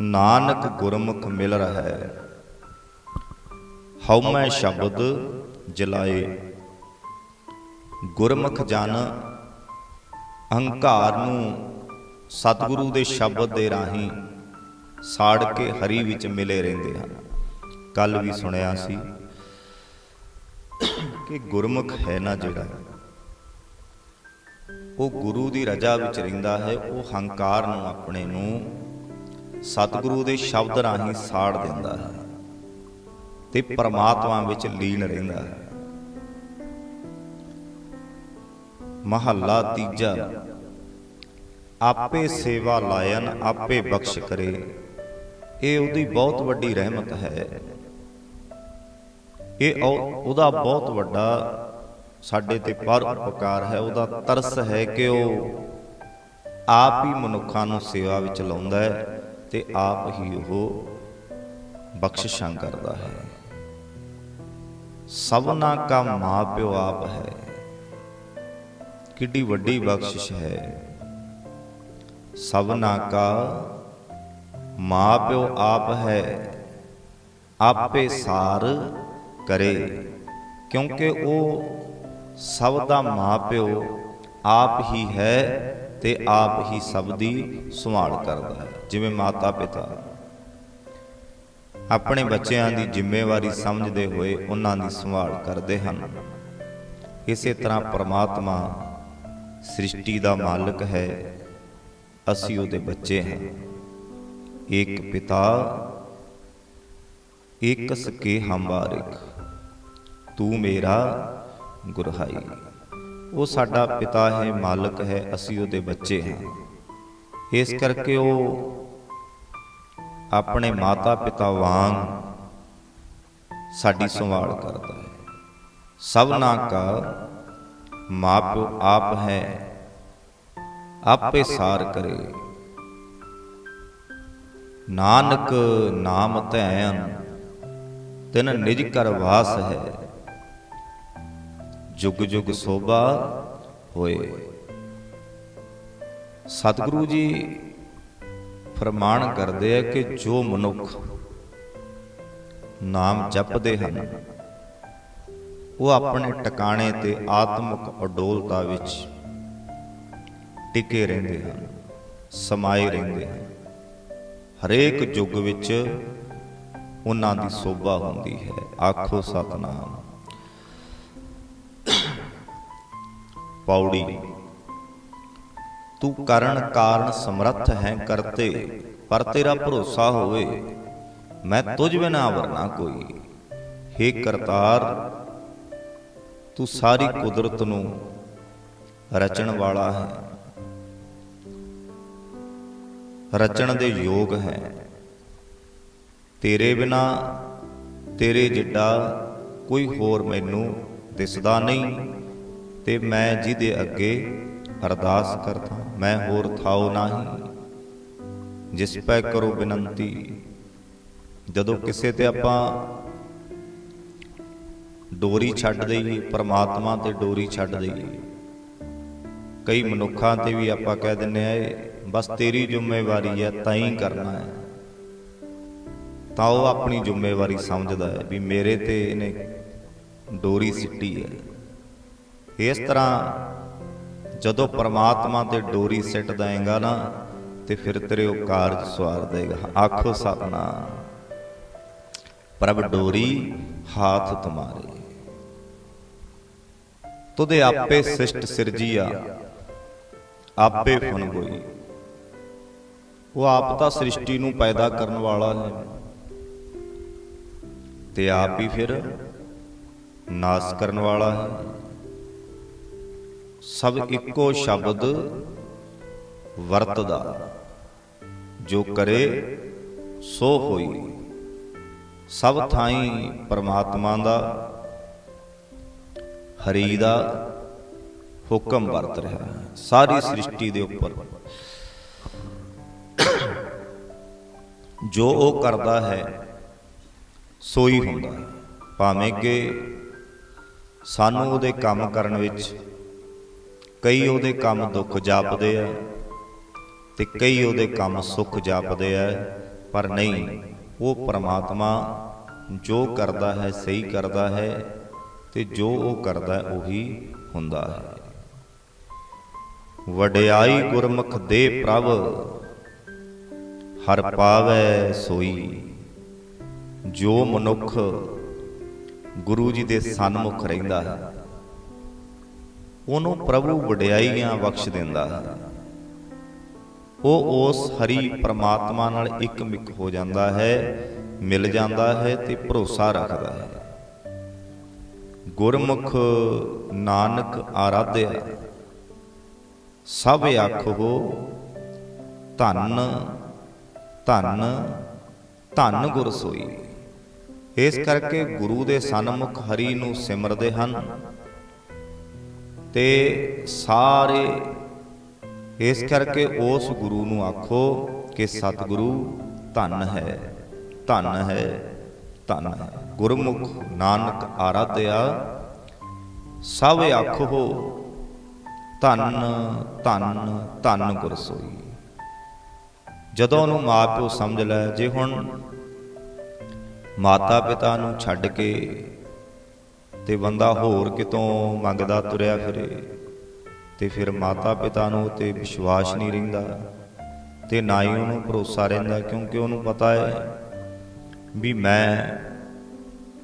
ਨਾਨਕ ਗੁਰਮੁਖ ਮਿਲ ਰਹਾ। ਹੈ ਹਉਮੈ ਸ਼ਬਦ ਜਲਾਏ। ਗੁਰਮੁਖ ਜਨ ਅਹੰਕਾਰ ਨੂੰ ਸਤਿਗੁਰੂ ਦੇ ਸ਼ਬਦ ਦੇ ਰਾਹੀਂ ਸਾੜ ਕੇ ਹਰੀ ਵਿੱਚ ਮਿਲੇ ਰਹਿੰਦੇ ਹਨ। ਕੱਲ ਵੀ ਸੁਣਿਆ ਸੀ ਕਿ ਗੁਰਮੁਖ ਹੈ ਨਾ ਜਿਹੜਾ। ਉਹ ਗੁਰੂ ਦੀ ਰਜਾ ਵਿੱਚ ਰਹਿੰਦਾ ਹੈ, ਉਹ ਹੰਕਾਰ ਨੂੰ ਆਪਣੇ ਨੂੰ ਸਤਿਗੁਰੂ ਦੇ ਸ਼ਬਦ ਰਾਹੀਂ ਸਾੜ ਦਿੰਦਾ ਹੈ ਤੇ ਪਰਮਾਤਮਾ ਵਿੱਚ ਲੀਨ ਰਹਿੰਦਾ ਹੈ। ਮਹੱਲਾ ਤੀਜਾ, ਆਪੇ ਸੇਵਾ ਲਾਇਨ ਆਪੇ ਬਖਸ਼ ਕਰੇ। ਇਹ ਉਹਦੀ ਬਹੁਤ ਵੱਡੀ ਰਹਿਮਤ ਹੈ। ਇਹ ਉਹਦਾ ਬਹੁਤ ਵੱਡਾ ਸਾਡੇ ਤੇ ਪਰ ਉਪਕਾਰ ਹੈ। ਉਹਦਾ ਤਰਸ ਹੈ ਕਿ ਉਹ ਆਪ ਹੀ ਮਨੁੱਖਾਂ ਨੂੰ ਸੇਵਾ ਵਿੱਚ ਲਾਉਂਦਾ ਹੈ। ਤੇ ਆਪ ਹੀ ਉਹ ਬਖਸ਼ਿਸ਼ਾਂ ਕਰਦਾ ਹੈ। ਸਭਨਾ ਕਾ ਮਾਪਿਓ ਆਪ ਹੈ। ਕਿੱਡੀ ਵੱਡੀ ਬਖਸ਼ਿਸ਼ ਹੈ। ਸਭਨਾ ਕਾ ਮਾਪਿਓ ਆਪ ਹੈ। ਆਪੇ ਸਾਰ ਕਰੇ, ਕਿਉਂਕਿ ਉਹ ਸਭ ਦਾ ਮਾਪਿਓ ਆਪ ਹੀ ਹੈ। ਤੇ ਆਪ ਹੀ ਸਭ ਦੀ ਸੰਭਾਲ ਕਰਦਾ ਹੈ, ਜਿਵੇਂ ਮਾਤਾ ਪਿਤਾ ਆਪਣੇ ਬੱਚਿਆਂ ਦੀ ਜ਼ਿੰਮੇਵਾਰੀ ਸਮਝਦੇ ਹੋਏ ਉਹਨਾਂ ਦੀ ਸੰਭਾਲ ਕਰਦੇ ਹਨ। ਇਸੇ ਤਰ੍ਹਾਂ ਪ੍ਰਮਾਤਮਾ ਸ੍ਰਿਸ਼ਟੀ ਦਾ ਮਾਲਕ ਹੈ, ਅਸੀਂ ਉਹਦੇ ਬੱਚੇ ਹਾਂ। ਇੱਕ ਪਿਤਾ ਇੱਕ ਸਕੇ ਹਮਾਰਿਕ ਤੂੰ ਮੇਰਾ ਗੁਰਹਾਈ। ਉਹ ਸਾਡਾ ਪਿਤਾ ਹੈ, ਮਾਲਕ ਹੈ, ਅਸੀਂ ਉਹਦੇ ਬੱਚੇ ਹਾਂ। ਇਸ ਕਰਕੇ ਉਹ ਆਪਣੇ ਮਾਤਾ ਪਿਤਾ ਵਾਂਗ ਸਾਡੀ ਸੰਭਾਲ ਕਰਦਾ ਹੈ। ਸਭਨਾ ਕਾ ਮਾਪਿਓ ਆਪ ਹੈ, ਆਪੇ ਸਾਰ ਕਰੇ। ਨਾਨਕ ਨਾਮ ਧੈਨ, ਤਿਨ ਨਿਜ ਕਰ ਵਾਸ ਹੈ। ਜੁਗ ਜੁਗ ਸੋਭਾ ਹੋਏ। ਸਤਿਗੁਰੂ ਜੀ ਫਰਮਾਨ ਕਰਦੇ ਆ ਕਿ ਜੋ ਮਨੁੱਖ ਨਾਮ ਜਪਦੇ ਹਨ, ਉਹ ਆਪਣੇ ਟਿਕਾਣੇ ਤੇ ਆਤਮਿਕ ਅਡੋਲਤਾ ਵਿੱਚ ਟਿਕੇ ਰਹਿੰਦੇ ਹਨ, ਸਮਾਏ ਰਹਿੰਦੇ ਹਨ। ਹਰੇਕ ਯੁੱਗ ਵਿੱਚ ਉਹਨਾਂ ਦੀ ਸੋਭਾ ਹੁੰਦੀ ਹੈ। ਆਖੋ ਸਤਨਾਮ। ਪੌੜੀ। ਤੂੰ ਕਰਨ ਕਾਰਨ ਸਮਰੱਥ ਹੈ ਕਰਤੇ, ਪਰ ਤੇਰਾ ਭਰੋਸਾ ਹੋਵੇ, ਮੈਂ ਤੁਝ ਬਿਨਾ ਵਰਨਾ ਕੋਈ। हे ਕਰਤਾਰ, ਤੂੰ ਸਾਰੀ ਕੁਦਰਤ ਨੂੰ ਰਚਣ ਵਾਲਾ ਹੈ। ਰਚਣ ਦੇ ਯੋਗ ਹੈ। ਤੇਰੇ ਬਿਨਾ ਤੇਰੇ ਜਿੱਡਾ ਕੋਈ ਹੋਰ ਮੈਨੂੰ ਦਿਸਦਾ ਨਹੀਂ। ਤੇ ਮੈਂ ਜਿਹਦੇ ਅੱਗੇ ਅਰਦਾਸ ਕਰਦਾ, ਮੈਂ ਹੋਰ ਥਾਉ ਨਹੀਂ। ਜਿਸ ਪੈ ਕਰੋ ਬੇਨੰਤੀ। ਜਦੋਂ ਕਿਸੇ ਤੇ ਆਪਾਂ ਡੋਰੀ ਛੱਡ ਦਈਏ, ਪ੍ਰਮਾਤਮਾ ਤੇ ਡੋਰੀ ਛੱਡ ਦਈਏ, ਕਈ ਮਨੁੱਖਾਂ ਤੇ ਵੀ ਆਪਾਂ ਕਹਿ ਦਿੰਨੇ ਆ ਬਸ ਤੇਰੀ ਜ਼ਿੰਮੇਵਾਰੀ ਹੈ ਤਾਂ ਹੀ ਕਰਨਾ ਹੈ। ਤਾਂ ਉਹ ਆਪਣੀ ਜ਼ਿੰਮੇਵਾਰੀ ਸਮਝਦਾ ਹੈ ਵੀ ਮੇਰੇ ਤੇ ਇਹਨੇ ਡੋਰੀ ਸਿੱਟੀ ਹੈ। ਇਸ ਤਰ੍ਹਾਂ ਜਦੋਂ ਪਰਮਾਤਮਾ ਤੇ ਡੋਰੀ ਸਿੱਟ ਦੇਂਗਾ ਨਾ, ਤੇ ਫਿਰ ਤੇਰੇ ਉਹ ਕਾਰਜ ਸਵਾਰ ਦੇਗਾ ਆਖੋ ਸਤਨਾਮ। ਪ੍ਰਭ ਡੋਰੀ, ਹਾਥ ਤੁਮਾਰੇ। ਤੁਦੇ ਆਪੇ ਸਿਸ਼ਟ ਸਿਰਜੀਆ, ਆਪੇ ਫਨ ਹੋਈ। ਉਹ ਆਪ ਤਾਂ ਸ੍ਰਿਸ਼ਟੀ ਨੂੰ ਪੈਦਾ ਕਰਨ ਵਾਲਾ ਹੈ। ਤੇ ਆਪ ਹੀ ਫਿਰ ਨਾਸ ਕਰਨ ਵਾਲਾ ਹੈ। ਸਭ ਇੱਕੋ ਸ਼ਬਦ ਵਰਤਦਾ। ਜੋ ਕਰੇ ਸੋ ਹੋਈ। ਸਭ ਥਾਈ ਪਰਮਾਤਮਾ ਦਾ ਹਰੀ ਦਾ ਹੁਕਮ ਵਰਤ ਰਿਹਾ ਹੈ। ਸਾਰੀ ਸ੍ਰਿਸ਼ਟੀ ਦੇ ਉੱਪਰ। ਜੋ ਉਹ ਕਰਦਾ ਹੈ ਸੋਈ ਹੁੰਦਾ ਹੈ। ਭਾਵੇਂ ਕਿ ਸਾਨੂੰ ਉਹਦੇ ਕੰਮ ਕਰਨ ਵਿੱਚ ਕਈ ਉਹਦੇ ਕੰਮ ਦੁੱਖ ਜਾਪਦੇ ਆ ਤੇ ਕਈ ਉਹਦੇ ਕੰਮ ਸੁੱਖ ਜਾਪਦੇ ਆ, ਪਰ ਨਹੀਂ, ਉਹ ਪਰਮਾਤਮਾ ਜੋ ਕਰਦਾ ਹੈ, ਸਹੀ ਕਰਦਾ ਹੈ ਤੇ ਜੋ ਉਹ ਕਰਦਾ ਉਹੀ ਹੁੰਦਾ ਹੈ। ਵਡਿਆਈ ਗੁਰਮੁਖ ਦੇ ਪ੍ਰਭ, ਹਰ ਪਾਵੈ ਸੋਈ। ਜੋ ਮਨੁੱਖ ਗੁਰੂ ਜੀ ਦੇ ਸਨਮੁਖ ਰਹਿੰਦਾ ਹੈ ਉਹਨੂੰ ਪ੍ਰਭੂ ਵਡਿਆਈਆਂ ਬਖਸ਼ ਦਿੰਦਾ। ਹੈ ਉਹ ਉਸ ਹਰੀ ਪ੍ਰਮਾਤਮਾ ਨਾਲ ਇੱਕ ਮਿਕ ਹੋ ਜਾਂਦਾ ਹੈ, ਮਿਲ ਜਾਂਦਾ ਹੈ ਤੇ ਭਰੋਸਾ ਰੱਖਦਾ ਹੈ। ਗੁਰਮੁਖ ਨਾਨਕ ਆਰਾਧਿਆ, ਸਭ ਆਖੋ ਧੰਨ ਧੰਨ ਧੰਨ ਗੁਰ ਸੋਈ। ਇਸ ਕਰਕੇ ਗੁਰੂ ਦੇ ਸਨਮੁਖ ਹਰੀ ਨੂੰ ਸਿਮਰਦੇ ਹਨ ਤੇ ਸਾਰੇ। ਇਸ ਕਰਕੇ ਉਸ ਗੁਰੂ ਨੂੰ ਆਖੋ ਕਿ ਸਤਿਗੁਰੂ, ਧੰਨ ਹੈ ਧੰਨ ਹੈ, ਧਨ ਹੈ। ਗੁਰਮੁਖ ਨਾਨਕ ਆਰਾਧਿਆ, ਸਭ ਆਖੋ, ਧੰਨ ਧੰਨ ਧੰਨ ਗੁਰਸੋਈ ਜਦੋਂ ਉਹਨੂੰ ਮਾਪਿਓ ਸਮਝ ਲੈ, ਜੇ ਹੁਣ ਮਾਤਾ ਪਿਤਾ ਨੂੰ ਛੱਡ ਕੇ ਤੇ ਬੰਦਾ ਹੋਰ ਕਿਤੋਂ ਮੰਗਦਾ ਤੁਰਿਆ ਫਿਰੇ। ਤੇ ਫਿਰ ਮਾਤਾ ਪਿਤਾ ਨੂੰ ਤੇ ਵਿਸ਼ਵਾਸ ਨਹੀਂ ਰਹਿੰਦਾ ਤੇ ਨਾ ਹੀ ਉਹਨੂੰ ਭਰੋਸਾ ਰਹਿੰਦਾ ਕਿਉਂਕਿ ਉਹਨੂੰ ਪਤਾ ਹੈ ਵੀ ਮੈਂ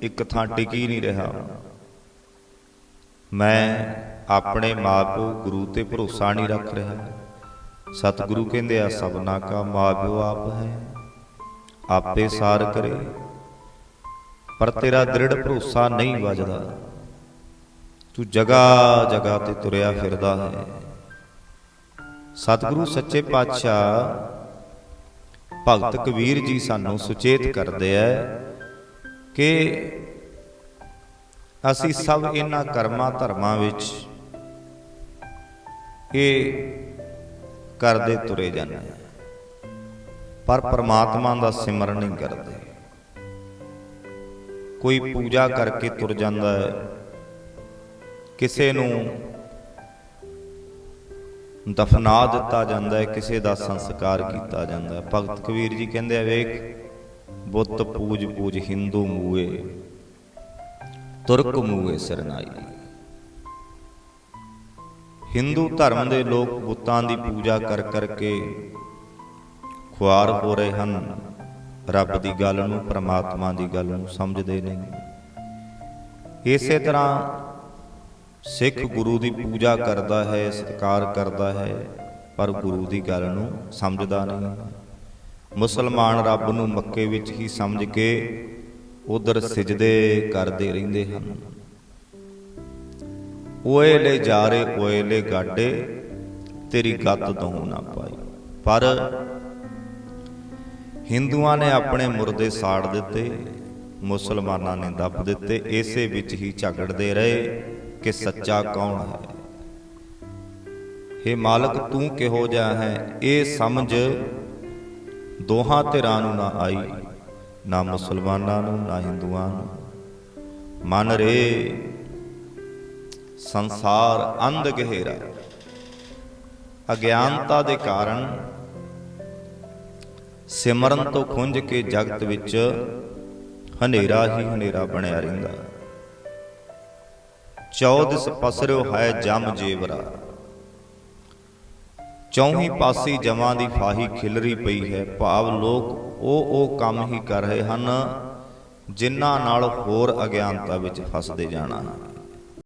ਇੱਕ ਥਾਂ ਟਿਕੀ ਨਹੀਂ ਰਿਹਾ। ਮੈਂ ਆਪਣੇ ਮਾਪਿਓ ਗੁਰੂ ਤੇ ਭਰੋਸਾ ਨਹੀਂ ਰੱਖ ਰਿਹਾ। ਸਤਿਗੁਰੂ ਕਹਿੰਦੇ ਆ ਸਭਨਾ ਕਾ ਮਾਪਿਓ ਆਪ ਹੈ, ਆਪੇ ਸਾਰ ਕਰੇ। ਪਰ ਤੇਰਾ ਦ੍ਰਿੜ ਭਰੋਸਾ ਨਹੀਂ ਵੱਜਦਾ। ਤੂੰ ਜਗਾ ਜਗਾ ਤੇ ਤੁਰਿਆ ਫਿਰਦਾ ਹੈ। ਸਤਿਗੁਰੂ ਸੱਚੇ ਪਾਤਸ਼ਾਹ, ਭਗਤ ਕਬੀਰ ਜੀ ਸਾਨੂੰ ਸੁਚੇਤ ਕਰਦੇ ਐ ਕਿ ਅਸੀਂ ਸਭ ਇਹਨਾਂ ਕਰਮਾਂ ਧਰਮਾਂ ਵਿੱਚ ਇਹ ਕਰਦੇ ਤੁਰੇ ਜਾਂਦੇ ਹਾਂ। ਪਰ ਪਰਮਾਤਮਾ ਦਾ ਸਿਮਰਨ ਨਹੀਂ ਕਰਦੇ। ਕੋਈ ਪੂਜਾ ਕਰਕੇ ਤੁਰ ਜਾਂਦਾ ਹੈ। ਕਿਸੇ ਨੂੰ ਦਫਨਾ ਦਿੱਤਾ ਜਾਂਦਾ ਹੈ, ਕਿਸੇ ਦਾ ਸੰਸਕਾਰ ਕੀਤਾ ਜਾਂਦਾ ਹੈ। ਭਗਤ ਕਬੀਰ ਜੀ ਕਹਿੰਦੇ ਆ, ਵੇਖ, ਬੁੱਤ ਪੂਜ ਪੂਜ ਹਿੰਦੂ ਮੂਏ, ਤੁਰਕ ਮੂਏ ਸਰਨਾਈ। ਹਿੰਦੂ ਧਰਮ ਦੇ ਲੋਕ ਬੁੱਤਾਂ ਦੀ ਪੂਜਾ ਕਰ ਕਰਕੇ ਖੁਆਰ ਹੋ ਰਹੇ ਹਨ। ਰੱਬ ਦੀ ਗੱਲ ਨੂੰ, ਪ੍ਰਮਾਤਮਾ ਦੀ ਗੱਲ ਨੂੰ ਸਮਝਦੇ ਨਹੀਂ। ਇਸੇ ਤਰ੍ਹਾਂ ਸਿੱਖ ਗੁਰੂ ਦੀ ਪੂਜਾ ਕਰਦਾ ਹੈ, ਸਤਿਕਾਰ ਕਰਦਾ ਹੈ, ਪਰ ਗੁਰੂ ਦੀ ਗੱਲ ਨੂੰ ਸਮਝਦਾ ਨਹੀਂ। ਮੁਸਲਮਾਨ ਰੱਬ ਨੂੰ ਮੱਕੇ ਵਿੱਚ ਹੀ ਸਮਝ ਕੇ ਉਧਰ ਸਜਦੇ, ਕਰਦੇ ਰਹਿੰਦੇ ਹਨ। ਓਏ ਲੈ ਜਾਰੇ ਓਏ ਲੈ ਗਾਡੇ, ਤੇਰੀ ਗੱਤ ਤੋਂ ਨਾ ਪਾਈ। ਪਰ ਹਿੰਦੂਆਂ ਨੇ ਆਪਣੇ ਮੁਰਦੇ ਸਾੜ ਦਿੱਤੇ, ਮੁਸਲਮਾਨਾਂ ਨੇ ਦੱਬ ਦਿੱਤੇ, ਇਸੇ ਵਿੱਚ ਹੀ ਝਗੜਦੇ ਰਹੇ ਕਿ ਸੱਚਾ ਕੌਣ ਹੈ। हे ਮਾਲਕ, ਤੂੰ ਕਿਹੋ ਜਿਹਾ ਹੈ? ਇਹ ਸਮਝ ਦੋਹਾਂ ਧਿਰਾਂ ਨੂੰ ਨਾ ਆਈ, ਨਾ ਮੁਸਲਮਾਨਾਂ ਨੂੰ, ਨਾ ਹਿੰਦੂਆਂ ਨੂੰ। ਮਨ ਰੇ ਸੰਸਾਰ ਅੰਧ ਗਹਿਰਾ। ਅਗਿਆਨਤਾ ਦੇ ਕਾਰਨ ਸਿਮਰਨ ਤੋਂ ਖੁੰਝ ਕੇ ਜਗਤ ਵਿੱਚ ਹਨੇਰਾ ਹੀ ਹਨੇਰਾ ਬਣਿਆ ਰਹਿੰਦਾ। ਚੌਦਸ ਪਸਰਿਓ ਹੈ ਜਮ ਜੇਵਰਾ। ਚੌਹੀ ਪਾਸੀ ਜਮਾਂ ਦੀ ਫਾਹੀ ਖਿਲਰੀ ਪਈ ਹੈ। ਭਾਵ ਲੋਕ ਉਹ ਉਹ ਕੰਮ ਹੀ ਕਰ ਰਹੇ ਹਨ, ਜਿਨ੍ਹਾਂ ਨਾਲ ਹੋਰ ਅਗਿਆਨਤਾ ਵਿੱਚ ਫਸਦੇ ਜਾਣਾ। ਹੈ